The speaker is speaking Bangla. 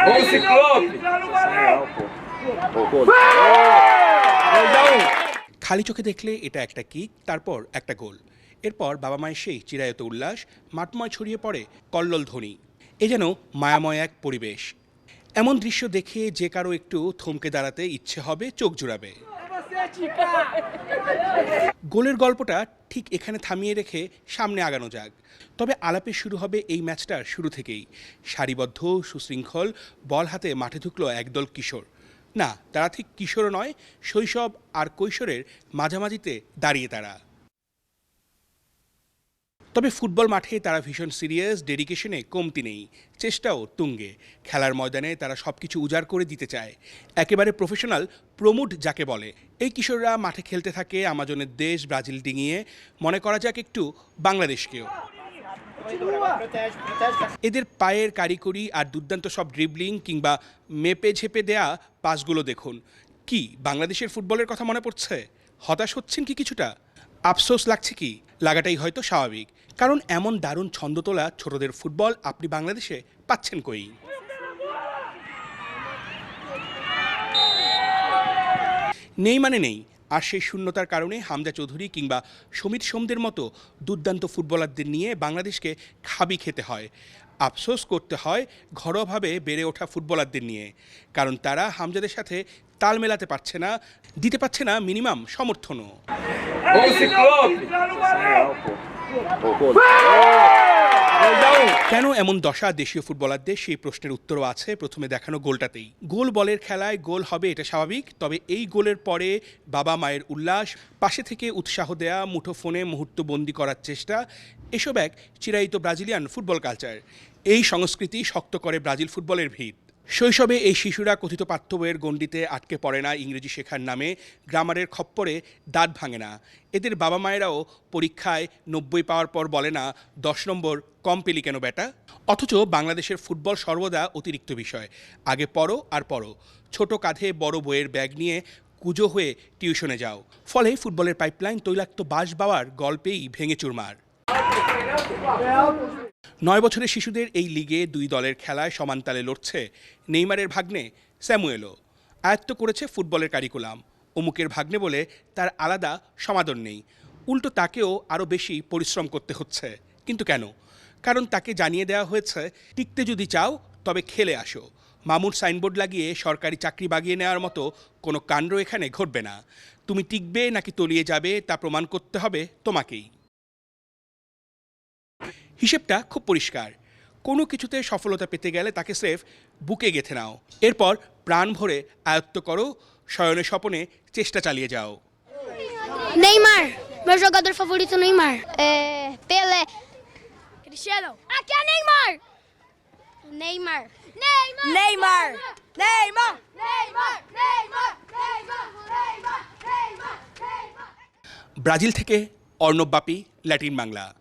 Ciclope! খালি চোখে দেখলে এটা একটা কিক, তারপর একটা গোল। এরপর বাবা মায়ের সেই চিরায়ত উল্লাস, মাঠময় ছড়িয়ে পড়ে কল্লোল ধ্বনি। এ যেন মায়াময় এক পরিবেশ। এমন দৃশ্য দেখে যে কারও একটু থমকে দাঁড়াতে ইচ্ছে হবে, চোখ জুড়াবে। গোলের গল্পটা ঠিক এখানে থামিয়ে রেখে সামনে আগানো যাক। তবে আলাপে শুরু হবে এই ম্যাচটার শুরু থেকেই। সারিবদ্ধ, সুশৃঙ্খল, বল হাতে মাঠে ঢুকলো একদল কিশোর। না, তারা ঠিক কিশোর নয়, শৈশব আর কৈশোরের মাঝামাঝিতে দাঁড়িয়ে তারা। তবে ফুটবল মাঠে তারা ভীষণ সিরিয়াস, ডেডিকেশনে কমতি নেই, চেষ্টাও তুঙ্গে। খেলার ময়দানে তারা সব কিছু উজাড় করে দিতে চায়। একেবারে প্রফেশনাল প্রমুড যাকে বলে। এই কিশোররা মাঠে খেলতে থাকে আমাজনের দেশ ব্রাজিল ডিঙিয়ে। মনে করা যাক একটু বাংলাদেশকেও। এদের পায়ের কারিগরি আর দুর্দান্ত সব ড্রিবলিং কিংবা মেপে ঝেপে দেয়া পাসগুলো দেখুন। কি, বাংলাদেশের ফুটবলের কথা মনে পড়ছে? হতাশ হচ্ছেন কি কিছুটা? আফসোস লাগছে কি? লাগাটাই হয়তো স্বাভাবিক। কারণ এমন দারুণ ছন্দ তোলা ছোটদের ফুটবল আপনি বাংলাদেশে পাচ্ছেন কই? নেই মানে নেই। আর সেই শূন্যতার কারণে হামজা চৌধুরী কিংবা সমিত সোমদের মতো দুর্দান্ত ফুটবলারদের নিয়ে বাংলাদেশকে খাবি খেতে হয়। আফসোস করতে হয় ঘরোয়াভাবে বেড়ে ওঠা ফুটবলারদের নিয়ে। কারণ তারা হামজাদের সাথে তাল মেলাতে পারছে না, দিতে পারছে না মিনিমাম সমর্থনও! কেন এমন দশা দেশীয় ফুটবলারদের? সেই প্রশ্নের উত্তরও আছে। প্রথমে দেখানো গোলটাতেই। গোল বলের খেলায় গোল হবে, এটা স্বাভাবিক। তবে এই গোলের পরে বাবা মায়ের উল্লাস, পাশে থেকে উৎসাহ দেয়া, মুঠোফোনে মুহূর্ত বন্দি করার চেষ্টা, এসব এক চিরায়িত ব্রাজিলিয়ান ফুটবল কালচার। এই সংস্কৃতি শক্ত করে ব্রাজিল ফুটবলের ভিত। শৈশবে এই শিশুরা কথিত পাঠ্য বইয়ের গণ্ডিতে আটকে পড়ে না, ইংরেজি শেখার নামে, গ্রামারের খপ্পরে দাঁত ভাঙে না। এদের বাবা মায়েরাও পরীক্ষায় নব্বই পাওয়ার পর বলে না, দশ নম্বর কম পেলি কেন বেটা? অথচ বাংলাদেশের ফুটবল সর্বদা অতিরিক্ত বিষয়। আগে পড়ো আর পড়ো। ছোট কাঁধে বড় বইয়ের ব্যাগ নিয়ে কুজো হয়ে টিউশনে যাও। ফলে ফুটবলের পাইপলাইন তৈলাক্ত বাঁশ বাওয়ার গল্পেই ভেঙে চুরমার। নয় বছরের শিশুদের এই লিগে দুই দলের খেলায় সমানতালে লড়ছে নেইমারের ভাগ্নে স্যামুয়েলও। আয়ত্ত করেছে ফুটবলের কারিকুলাম। অমুকের ভাগ্নে বলে তার আলাদা সমাদর নেই। উল্টো তাকেও আরও বেশি পরিশ্রম করতে হচ্ছে। কিন্তু কেন? কারণ তাকে জানিয়ে দেওয়া হয়েছে, টিকতে যদি চাও, তবে খেলে আসো। মামুর সাইনবোর্ড লাগিয়ে সরকারি চাকরি বাগিয়ে নেওয়ার মতো কোনো কাণ্ড এখানে ঘটবে না। তুমি টিকবে নাকি তলিয়ে যাবে তা প্রমাণ করতে হবে তোমাকেই। হিসেবটা খুব পরিষ্কার। কোনো কিছুতে সফলতা পেতে গেলে তাকে স্রেফ বুকে গেথে নাও। এরপর প্রাণ ভরে আয়ত্ত করো শয়নে স্বপনে চেষ্টা চালিয়ে যাও। নেইমার মার ব্রাজিল থেকে অর্ণব বাপি ল্যাটিন বাংলা।